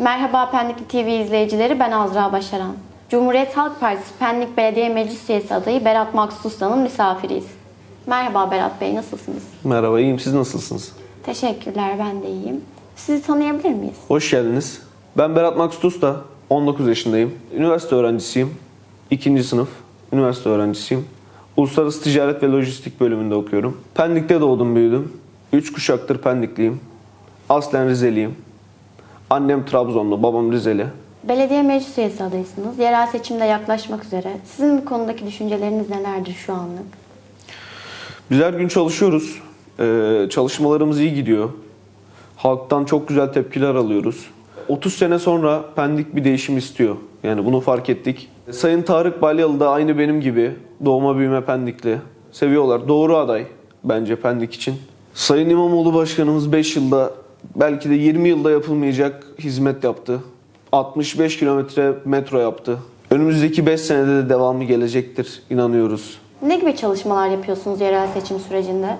Merhaba Pendikli TV izleyicileri, ben Azra Başaran. Cumhuriyet Halk Partisi Pendik Belediye Meclis Üyesi adayı Berat Maksut Usta'nın misafiriyiz. Merhaba Berat Bey, nasılsınız? Merhaba, iyiyim. Siz nasılsınız? Teşekkürler, ben de iyiyim. Sizi tanıyabilir miyiz? Hoş geldiniz. Ben Berat Maksut Usta, 19 yaşındayım. Üniversite öğrencisiyim. İkinci sınıf, üniversite öğrencisiyim. Uluslararası Ticaret ve Lojistik bölümünde okuyorum. Pendik'te doğdum, büyüdüm. Üç kuşaktır Pendikliyim. Aslen Rizeliyim. Annem Trabzonlu, babam Rizeli. Belediye Meclis Üyesi adayısınız. Yerel seçimde yaklaşmak üzere. Sizin bu konudaki düşünceleriniz nelerdir şu anlık? Biz her gün çalışıyoruz. Ee, çalışmalarımız iyi gidiyor. Halktan çok güzel tepkiler alıyoruz. 30 sene sonra Pendik bir değişim istiyor. Yani bunu fark ettik. Sayın Tarık Balyalı da aynı benim gibi doğma büyüme Pendikli. Seviyorlar. Doğru aday bence Pendik için. Sayın İmamoğlu Başkanımız 5 yılda belki de 20 yılda yapılmayacak hizmet yaptı. 65 kilometre metro yaptı. Önümüzdeki 5 senede de devamı gelecektir inanıyoruz. Ne gibi çalışmalar yapıyorsunuz yerel seçim sürecinde?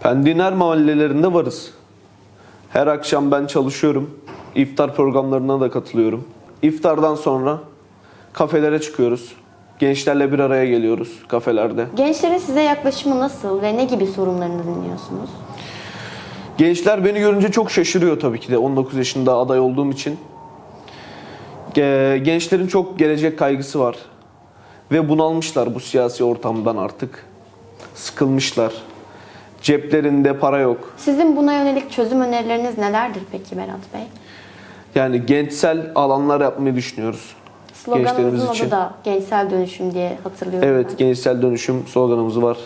Pendik'in her mahallelerinde varız. Her akşam ben çalışıyorum. İftar programlarına da katılıyorum. İftardan sonra kafelere çıkıyoruz. Gençlerle bir araya geliyoruz kafelerde. Gençlerin size yaklaşımı nasıl ve ne gibi sorunlarını dinliyorsunuz? Gençler beni görünce çok şaşırıyor tabii ki de 19 yaşında aday olduğum için. Ge- Gençlerin çok gelecek kaygısı var. Ve bunalmışlar bu siyasi ortamdan artık. Sıkılmışlar. Ceplerinde para yok. Sizin buna yönelik çözüm önerileriniz nelerdir peki Berat Bey? Yani gençsel alanlar yapmayı düşünüyoruz. Gençlerimiz için. adı da gençsel dönüşüm diye hatırlıyorum. ben. Evet, gençsel dönüşüm sloganımız var.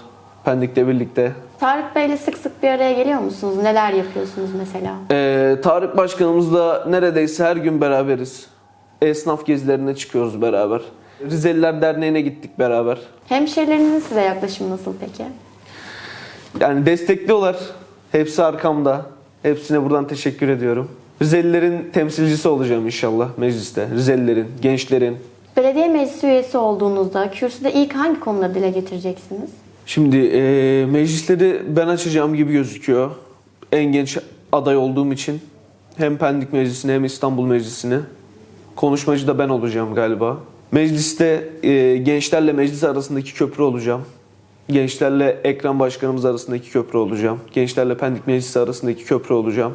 Pendik'le birlikte. Tarık Bey'le sık sık bir araya geliyor musunuz? Neler yapıyorsunuz mesela? Ee, Tarık Başkanımızla neredeyse her gün beraberiz. Esnaf gezilerine çıkıyoruz beraber. Rizeliler Derneği'ne gittik beraber. Hemşerilerinizin size yaklaşımı nasıl peki? Yani destekliyorlar. Hepsi arkamda. Hepsine buradan teşekkür ediyorum. Rizelilerin temsilcisi olacağım inşallah mecliste. Rizelilerin, gençlerin. Belediye meclisi üyesi olduğunuzda kürsüde ilk hangi konuları dile getireceksiniz? Şimdi eee, meclisleri ben açacağım gibi gözüküyor. En genç aday olduğum için hem Pendik Meclisi'ni hem İstanbul Meclisi'ni konuşmacı da ben olacağım galiba. Mecliste eee, gençlerle meclis arasındaki köprü olacağım. Gençlerle Ekrem Başkanımız arasındaki köprü olacağım. Gençlerle Pendik Meclisi arasındaki köprü olacağım.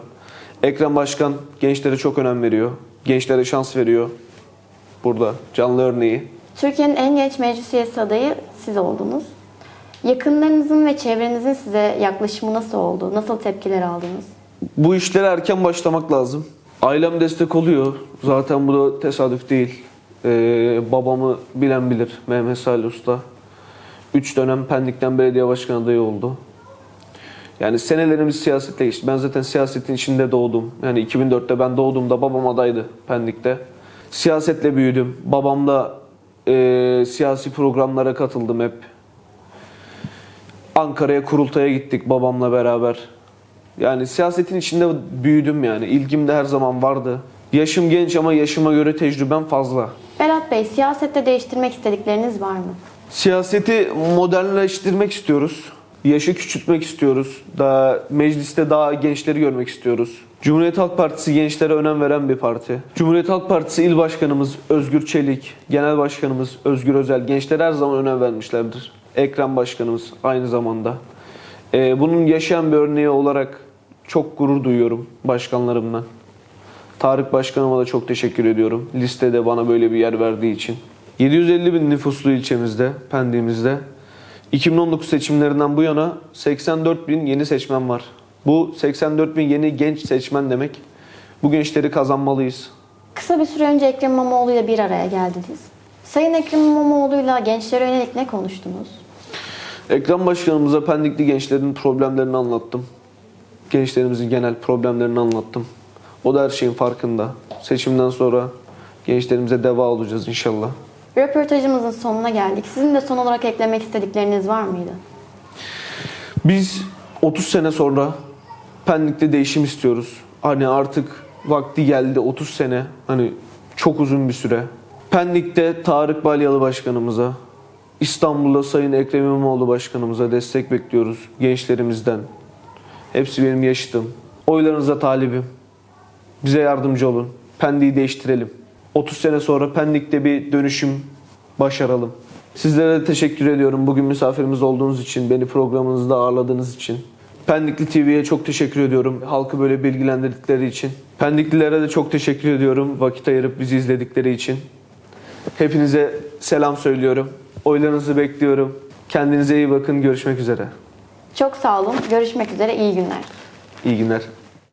Ekrem Başkan gençlere çok önem veriyor. Gençlere şans veriyor. Burada canlı örneği. Türkiye'nin en genç meclis üyesi adayı siz oldunuz. Yakınlarınızın ve çevrenizin size yaklaşımı nasıl oldu? Nasıl tepkiler aldınız? Bu işlere erken başlamak lazım. Ailem destek oluyor. Zaten bu da tesadüf değil. Ee, babamı bilen bilir. Mehmet Salih Usta. 3 dönem Pendik'ten belediye başkan adayı oldu. Yani senelerimiz siyasetle geçti. Ben zaten siyasetin içinde doğdum. Yani 2004'te ben doğduğumda babam adaydı Pendik'te. Siyasetle büyüdüm. Babamla e, siyasi programlara katıldım hep. Ankara'ya kurultaya gittik babamla beraber. Yani siyasetin içinde büyüdüm yani. İlgim de her zaman vardı. Yaşım genç ama yaşıma göre tecrübem fazla. Berat Bey, siyasette değiştirmek istedikleriniz var mı? Siyaseti modernleştirmek istiyoruz. Yaşı küçültmek istiyoruz. Daha mecliste daha gençleri görmek istiyoruz. Cumhuriyet Halk Partisi gençlere önem veren bir parti. Cumhuriyet Halk Partisi il başkanımız Özgür Çelik, genel başkanımız Özgür Özel gençlere her zaman önem vermişlerdir. Ekrem başkanımız aynı zamanda. Ee, bunun yaşayan bir örneği olarak çok gurur duyuyorum başkanlarımdan. Tarık Başkanıma da çok teşekkür ediyorum. Listede bana böyle bir yer verdiği için. 750 bin nüfuslu ilçemizde, Pendik'imizde 2019 seçimlerinden bu yana 84 bin yeni seçmen var. Bu 84 bin yeni genç seçmen demek. Bu gençleri kazanmalıyız. Kısa bir süre önce Ekrem İmamoğlu'yla bir araya geldiniz. Sayın Ekrem İmamoğlu'yla gençlere yönelik ne konuştunuz? Ekrem Başkanımıza Pendikli gençlerin problemlerini anlattım. Gençlerimizin genel problemlerini anlattım. O da her şeyin farkında. Seçimden sonra gençlerimize deva olacağız inşallah. Röportajımızın sonuna geldik. Sizin de son olarak eklemek istedikleriniz var mıydı? Biz 30 sene sonra Pendik'te değişim istiyoruz. Hani artık vakti geldi 30 sene. Hani çok uzun bir süre. Pendik'te Tarık Balyalı Başkanımıza, İstanbul'da Sayın Ekrem İmamoğlu Başkanımıza destek bekliyoruz gençlerimizden. Hepsi benim yaşıtım. Oylarınıza talibim. Bize yardımcı olun. Pendik'i değiştirelim. 30 sene sonra Pendik'te bir dönüşüm başaralım. Sizlere de teşekkür ediyorum. Bugün misafirimiz olduğunuz için, beni programınızda ağırladığınız için. Pendikli TV'ye çok teşekkür ediyorum. Halkı böyle bilgilendirdikleri için. Pendiklilere de çok teşekkür ediyorum. Vakit ayırıp bizi izledikleri için. Hepinize selam söylüyorum. Oylarınızı bekliyorum. Kendinize iyi bakın. Görüşmek üzere. Çok sağ olun. Görüşmek üzere. İyi günler. İyi günler.